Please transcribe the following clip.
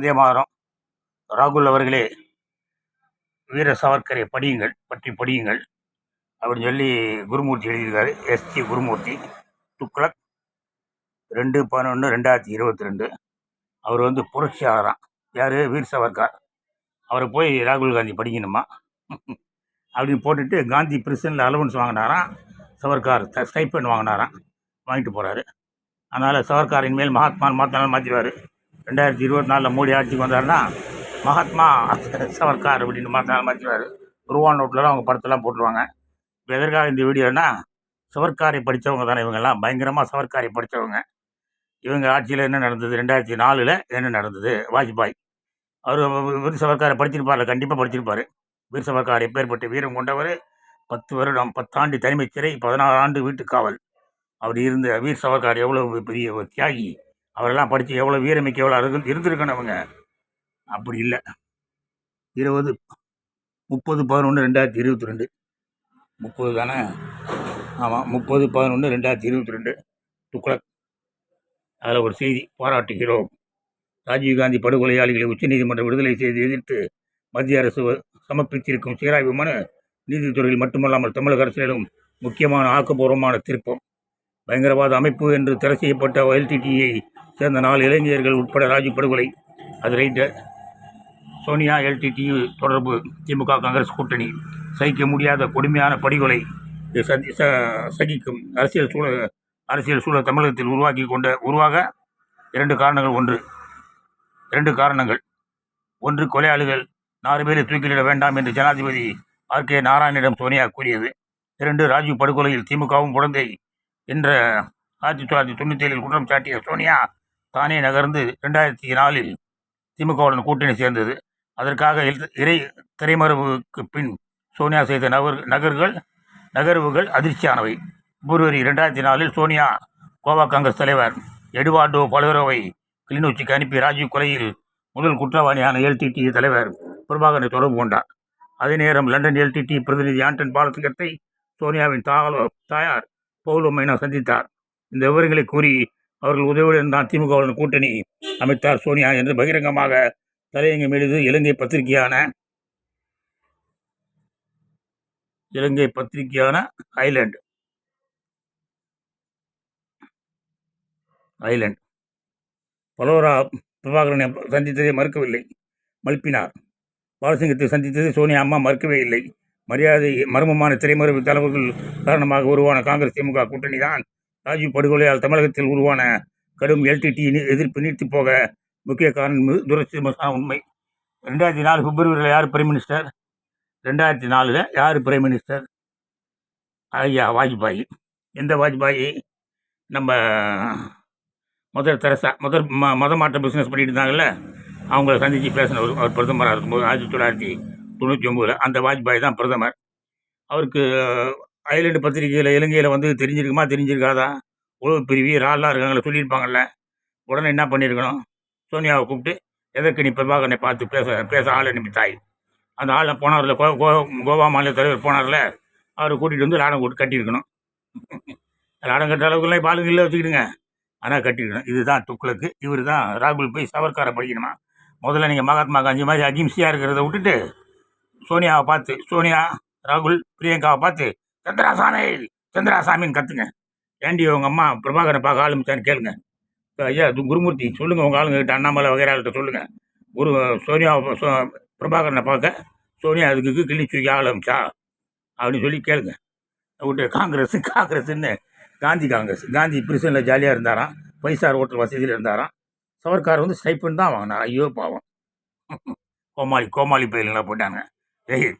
வந்தே மாதம் ராகுல் அவர்களே வீர சாவர்கரை படியுங்கள் பற்றி படியுங்கள் அப்படின்னு சொல்லி குருமூர்த்தி எழுதியிருக்காரு. எஸ்டி குருமூர்த்தி துக்ளக் ரெண்டு பதினொன்று ரெண்டாயிரத்தி இருபத்தி ரெண்டு. அவர் வந்து புரட்சியாளராம். யார்? வீர் சவர்கார். அவரை போய் ராகுல் காந்தி படிக்கணுமா? அப்படின்னு போட்டுட்டு காந்தி பிரிசனில் அலவன்ஸ் வாங்கினாராம். சவர்கார் ஸ்டைப்பன் வாங்கினாராம். வாங்கிட்டு போகிறாரு அதனால் சவர்காரின் மேல் மகாத்மா மாற்றினாலும் மாற்றிடுவார் ரெண்டாயிரத்தி இருபத்தி நாலில் மோடி ஆட்சிக்கு வந்தாருன்னா மகாத்மா சவர்கார் அப்படின்னு மாற்றினாலும் மாற்றிடுவார் குருவான் நோட்டில்லாம் அவங்க படத்தெல்லாம் போட்டுருவாங்க. இப்போ எதற்காக இந்த வீடியோனா சவர்காரை படித்தவங்க தானே இவங்கெல்லாம். பயங்கரமாக சவர்காரை படித்தவங்க இவங்க ஆட்சியில் என்ன நடந்தது? ரெண்டாயிரத்தி நாலில் என்ன நடந்தது? வாஜ்பாய். அவர் வீர சவர்காரை படிச்சிருப்பார்ல கண்டிப்பாக படிச்சிருப்பார். வீர் சவர்கார் எப்பேற்பட்ட வீரம் கொண்டவர் பத்து வருடம் பத்தாண்டு தனிமைச் சிறை பதினாறு ஆண்டு வீட்டுக்காவல் அவர் இருந்த வீர் சவர்கார் எவ்வளோ பெரிய ஒரு தியாகி. அவரெல்லாம் படித்து எவ்வளோ வீரமிக்க எவ்வளோ இருந்து இருந்திருக்கணும் அவங்க. அப்படி இல்லை. இருபது முப்பது பதினொன்று ரெண்டாயிரத்தி இருபத்தி ரெண்டு முப்பது தானே? ஆமாம் முப்பது பதினொன்று ரெண்டாயிரத்தி இருபத்தி ரெண்டு துக்ளக் அதில் ஒரு செய்தி பாராட்டுகிறோம். ராஜீவ்காந்தி படுகொலையாளிகளை உச்சநீதிமன்றம் விடுதலை செய்து எதிர்த்து மத்திய அரசு சமர்ப்பித்திருக்கும் சீராய்வு மனு நீதித்துறையில் மட்டுமல்லாமல் தமிழக அரசியலும் முக்கியமான ஆக்கப்பூர்வமான திருப்பம். பயங்கரவாத அமைப்பு என்று தடை செய்யப்பட்ட எல்டிடியை சேர்ந்த நாலு இளைஞர்கள் உட்பட ராஜீவ் படுகொலை. அது ரைட்டு சோனியா எல்டிடி தொடர்பு திமுக காங்கிரஸ் கூட்டணி. சகிக்க முடியாத கொடுமையான படுகொலை. சதி- ச- சகிக்கும் அரசியல் சூழல் அரசியல் சூழல் தமிழகத்தில் உருவாக்கி கொண்ட உருவாக இரண்டு காரணங்கள். ஒன்று இரண்டு காரணங்கள். ஒன்று கொலையாளிகள் நாலு பேரை தூக்கிலிட வேண்டாம் என்று ஜனாதிபதி ஆர் கே நாராயணிடம் சோனியா கூறியது. இரண்டு ராஜீவ் படுகொலையில் திமுகவும் குழந்தை என்ற ஆயிரத்தி தொள்ளாயிரத்தி தொண்ணூற்றி ஏழில் குற்றம் சாட்டிய சோனியா தானே நகர்ந்து ரெண்டாயிரத்தி நாலில் திமுகவுடன் கூட்டணி சேர்ந்தது. அதற்காக இல்- இறை திரைமறைவுக்கு பின் சோனியா செய்த நகர் நகர்கள் நகர்வுகள் அதிர்ச்சியானவை. பிப்ரவரி ரெண்டாயிரத்தி நாலில் சோனியா கோவா காங்கிரஸ் தலைவர் எடுவார்டோ பலரோவை கிளிநொச்சிக்கு அனுப்பி ராஜீவ் கொலையில் முதல் குற்றவாளியான எல்டிடி தலைவர் பிரபாகரனை தொடர்பு கொண்டார். அதே நேரம் லண்டன் எல்டிடி பிரதிநிதி ஆண்டன் பாலசிங்கத்தை சோனியாவின் தாள தாயார் பவுலோ மைனா சந்தித்தார். இந்த விவரங்களை கூறி அவர்கள் உதவியுடன் தான் திமுகவுடன் கூட்டணி அமைத்தார். சோனியா என்று பகிரங்கமாக தலையங்கம் எழுது இலங்கை பத்திரிகையான இலங்கை பத்திரிகையான ஐலண்ட். ஐலண்ட். பலோரா பிரபாகரனை சந்தித்ததை மறுக்கவில்லை. மல்பினார். பாலசிங்கத்தை சந்தித்ததை சோனியா அம்மா மறுக்கவே இல்லை. மரியாதை மர்மமான திரைமறைவு தலைவர்கள் காரணமாக உருவான காங்கிரஸ் திமுக கூட்டணி தான் ராஜீவ் படுகொலையால் தமிழகத்தில் உருவான கடும் எல்டிடி எதிர்ப்பு நீர்த்து போக முக்கிய காரணம் என்பது உண்மை. ரெண்டாயிரத்தி நாலு பிப்ரவரியில் யார் பிரைம் மினிஸ்டர் ரெண்டாயிரத்தி நாலில் யார் பிரைம் மினிஸ்டர் ஐயா வாஜ்பாய். எந்த வாஜ்பாய்? நம்ம முதல் தெரசா முதல் ம மத மாற்ற பிஸ்னஸ் பண்ணிட்டு இருந்தாங்கல்ல அவங்கள சந்தித்து பேசினவர் அவர் பிரதமராக இருக்கும்போது ஆயிரத்தி தொள்ளாயிரத்தி தொண்ணூற்றி ஒம்போதில் அந்த வாஜ்பாய் தான் பிரதமர். அவருக்கு ஐலண்டு பத்திரிகையில் இலங்கையில் வந்து தெரிஞ்சிருக்குமா தெரிஞ்சிருக்காதா? உழவு பிரிவி ராலாம் இருக்காங்களே சொல்லியிருப்பாங்கல்ல. உடனே என்ன பண்ணியிருக்கணும் சோனியாவை கூப்பிட்டு எதற்கு நீ பிரபாகரனை பார்த்து பேச பேச ஆள் அனுப்பி தாய்? அந்த ஆளை போனார்ல கோ கோ- கோவா மாநில தலைவர் போனார்ல அவரை கூட்டிகிட்டு வந்து லாடம் கூட்டு கட்டியிருக்கணும். லாடம் கட்டுற அளவுக்குலாம் இப்போ ஆளுங்க இல்லை வச்சுக்கிடுங்க. ஆனால் கட்டியிருக்கணும். இதுதான் துக்ளக்கு. இவர் தான் ராகுல் போய் சவர்காரை படிக்கணுமா? முதல்ல நீங்கள் மகாத்மா காந்தி மாதிரி அகிம்சையாக இருக்கிறத விட்டுட்டு சோனியாவை பார்த்து சோனியா ராகுல் பிரியங்காவை பார்த்து சந்திராசாமி சந்திராசாமின்னு கத்துங்க. ஏண்டி உங்கள் அம்மா பிரபாகரை பார்க்க ஆரம்பிச்சான்னு கேளுங்க. ஐயா அது குருமூர்த்தி சொல்லுங்கள் உங்கள் ஆளுங்ககிட்ட அண்ணாமலை வகைராள்கிட்ட சொல்லுங்கள் குரு சோனியா சோ- பிரபாகரனை பார்க்க சோனியா அதுக்கு கிளினிக் தூக்கி ஆரம்பிச்சா அப்படின்னு சொல்லி கேளுங்க. விட்டு காங்கிரஸ் காங்கிரஸ்ன்னு காந்தி காங்கிரஸ் காந்தி பிரிசனில் ஜாலியாக இருந்தாராம். பைசார் ஹோட்டல் வசதியில் இருந்தாராம். சவர்கார் வந்து ஸ்டைப்பன் தான் வாங்கினார் ஐயோ பாவம். கோமாளி கோமாளி பயிலெலாம் போட்டாங்க ஜெயி